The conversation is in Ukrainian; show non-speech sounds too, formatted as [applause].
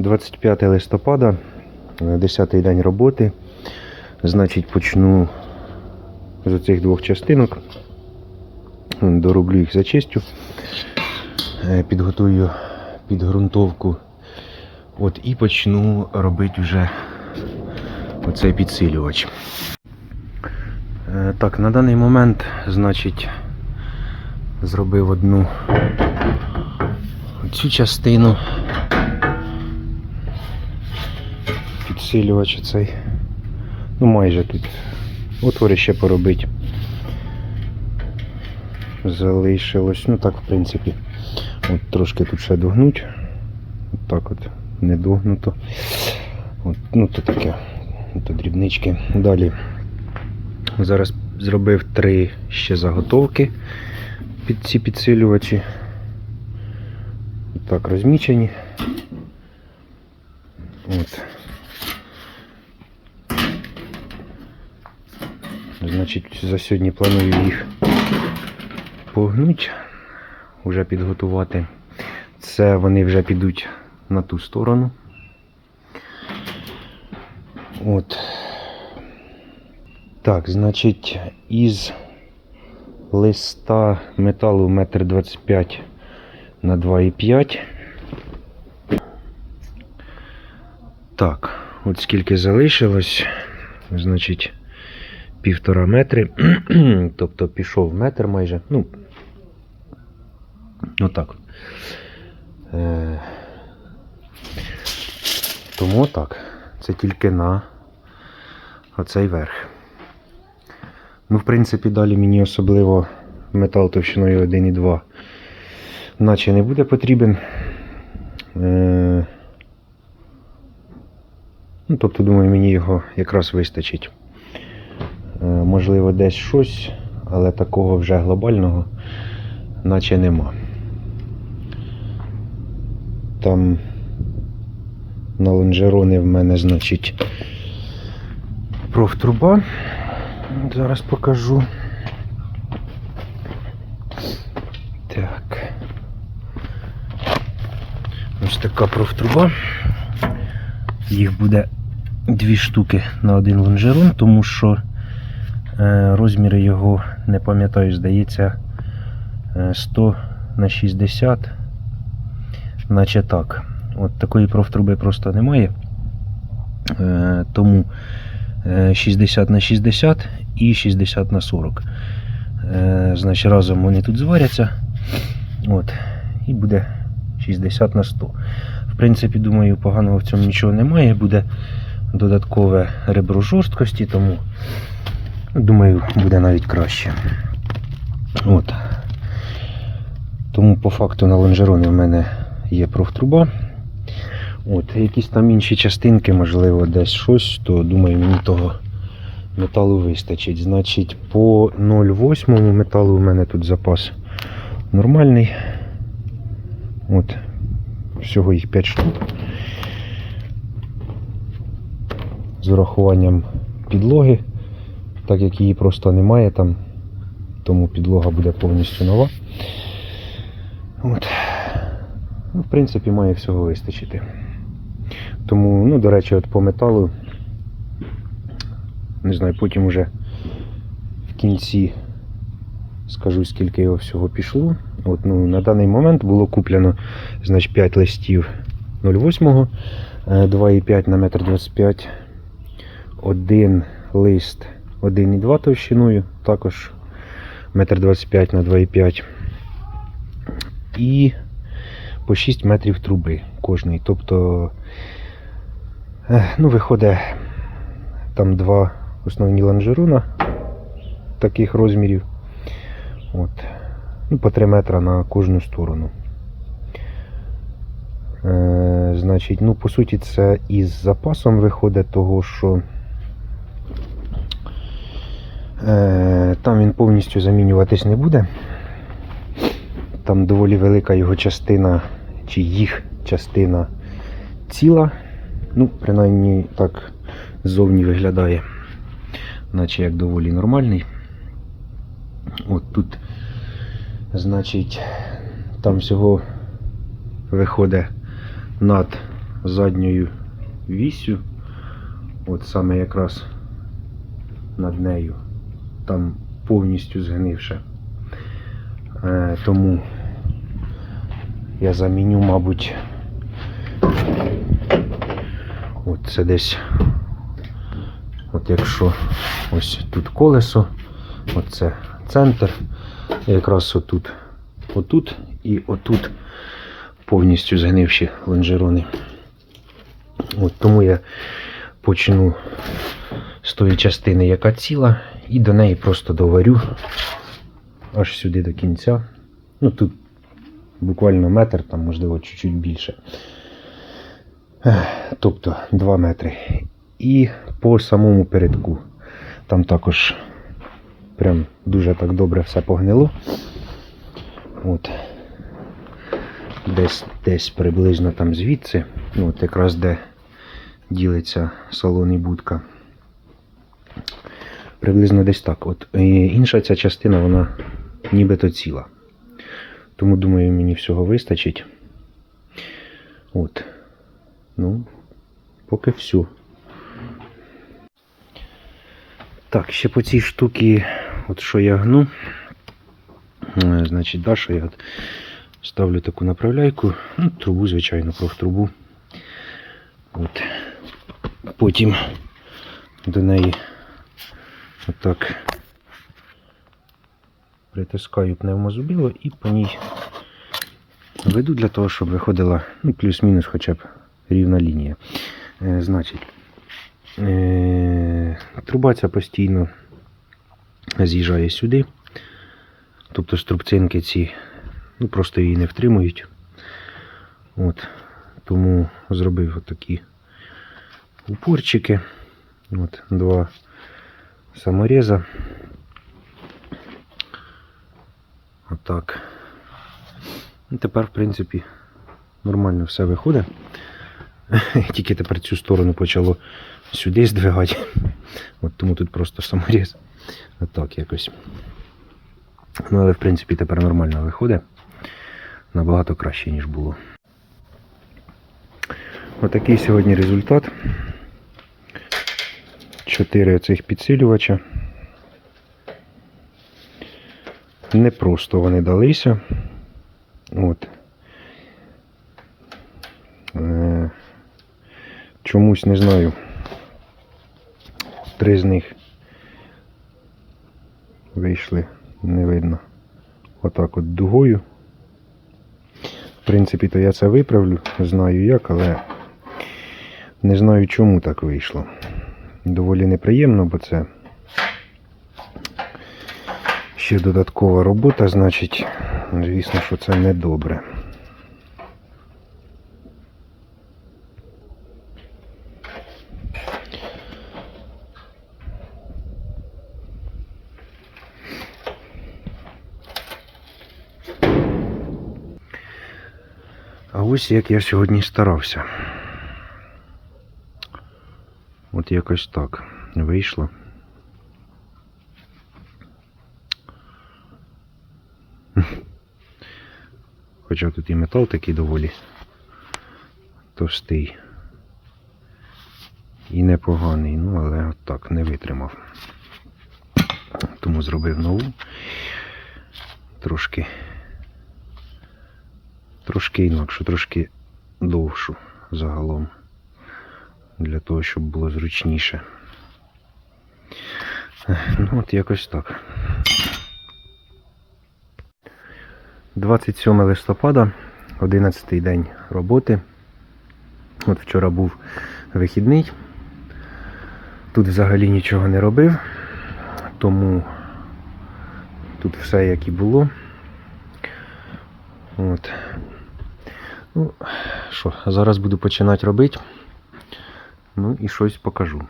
25 листопада, 10 день роботи. Значить, почну з оцих двох частинок. Дороблю їх зачистю. Е, Підготую підґрунтовку. От і почну робити вже оцей підсилювач. Е, Так, на даний момент, значить, зробив одну цю частину. Підсилювач цей. Ну майже тут. Отвори ще поробити. Залишилось, ну так, в принципі. От трошки тут ще догнуть. От так от, не догнуто. От, ну то таке. То дрібнички. Далі. Зараз зробив три ще заготовки під ці підсилювачі. Так, розмічені. От. Значить, за сьогодні планую їх погнуть, вже підготувати. Це вони вже підуть на ту сторону. От. Так, значить, із листа металу 1,25 м на 2,5. Так, от скільки залишилось, значить, півтора метри. [clears throat] тобто пішов метр майже. Ну, отак. Е, тому так. Це тільки на оцей верх. Ну, в принципі, далі мені особливо метал товщиною 1,2 наче не буде потрібен. Е, ну, тобто, думаю, мені його якраз вистачить. Е, можливо, десь щось, але такого вже глобального наче нема. Там на лонжерони в мене, значить, профтруба. Зараз покажу. Так. Ось така профтруба. Їх буде дві штуки на один лонжерон, тому що розміри його, не пам'ятаю, здається, е, 100 на 60, наче так. От такої профтруби просто немає. Е, тому е, 60 на 60 і 60 на 40. Е, Значить, разом вони тут зваряться. От, і буде 60 на 100. В принципі, думаю, поганого в цьому нічого немає. Буде додаткове ребро жорсткості, тому думаю, буде навіть краще. От. Тому по факту на лонжероні в мене є профтруба. От, якісь там інші частинки, можливо, десь щось, то думаю, мені того металу вистачить. Значить, по 0,8 металу у мене тут запас нормальний. От, всього їх 5 штук. З урахуванням підлоги, так як її просто немає там, тому підлога буде повністю нова. От. Ну, в принципі, має всього вистачити. Тому, ну, до речі, от по металу, не знаю, потім уже в кінці скажу, скільки його всього пішло. От, ну, на даний момент було куплено значить, 5 листів 0,8, е, 2,5 на 1,25 м, один лист 1,2 товщиною, також 1,25 на 2,5 і по 6 метрів труби кожний. Тобто, ну, виходить там два основні лонжеруна таких розмірів. От. Ну, по 3 метра на кожну сторону. Е, значить, ну, по суті, це із запасом виходить того, що там він повністю замінюватись не буде. Там доволі велика його частина, чи їх частина ціла. Ну, принаймні так ззовні виглядає, наче як доволі нормальний. От тут, значить, там всього виходить над задньою вісю, от саме якраз над нею, там повністю згнивше. Тому я заміню, мабуть, от це десь, от якщо ось тут колесо, оце центр, якраз отут, отут і отут повністю згнивші лонжерони. От тому я почну з тої частини, яка ціла, і до неї просто доварю аж сюди до кінця. Ну тут буквально метр, там можливо чуть-чуть більше. Тобто 2 метри. І по самому передку. Там також прям дуже так добре все погнило. От. Десь, десь приблизно там звідси. От якраз де ділиться салон і будка. Приблизно десь так. От. Інша ця частина, вона нібито ціла. Тому думаю, мені всього вистачить. От. Ну, поки все. Так, ще по цій штуці, от що я гну. Е, Значить, Даша, я от ставлю таку направляйку, ну, трубу, звичайно, профтрубу. От. Потім до неї отак притискаю пневмозубіло і по ній веду для того, щоб виходила ну, плюс-мінус хоча б рівна лінія. Е, значить, е, труба ця постійно з'їжджає сюди. Тобто струбцинки ці ну, просто її не втримують. От. Тому зробив отакі упорчики. От, два самореза. Отак. Ну, тепер, в принципі, нормально все виходить. [laughs] Тільки тепер цю сторону почало сюди здвигати. От тому тут просто саморіз. Отак якось. Ну, але в принципі тепер нормально виходить. Набагато краще, ніж було. Отакий сьогодні результат. Чотири оцих підсилювача. Не просто вони далися. От. Е, чомусь не знаю. Три з них вийшли, не видно. Отак от дугою. В принципі, то я це виправлю, знаю як, але не знаю чому так вийшло. Доволі неприємно, бо це ще додаткова робота, значить, звісно, що це не добре. А ось як я сьогодні старався. От якось так вийшло. [laughs] Хоча тут і метал такий доволі товстий. І непоганий, ну але от так не витримав. Тому зробив нову. Трошки трошки інакшу, трошки довшу загалом. Для того, щоб було зручніше. Ну от якось так. 27 листопада, 11 день роботи. От вчора був вихідний. Тут взагалі нічого не робив, тому тут все як і було. От. Ну, що, зараз буду починати робити. Ну і щось покажу.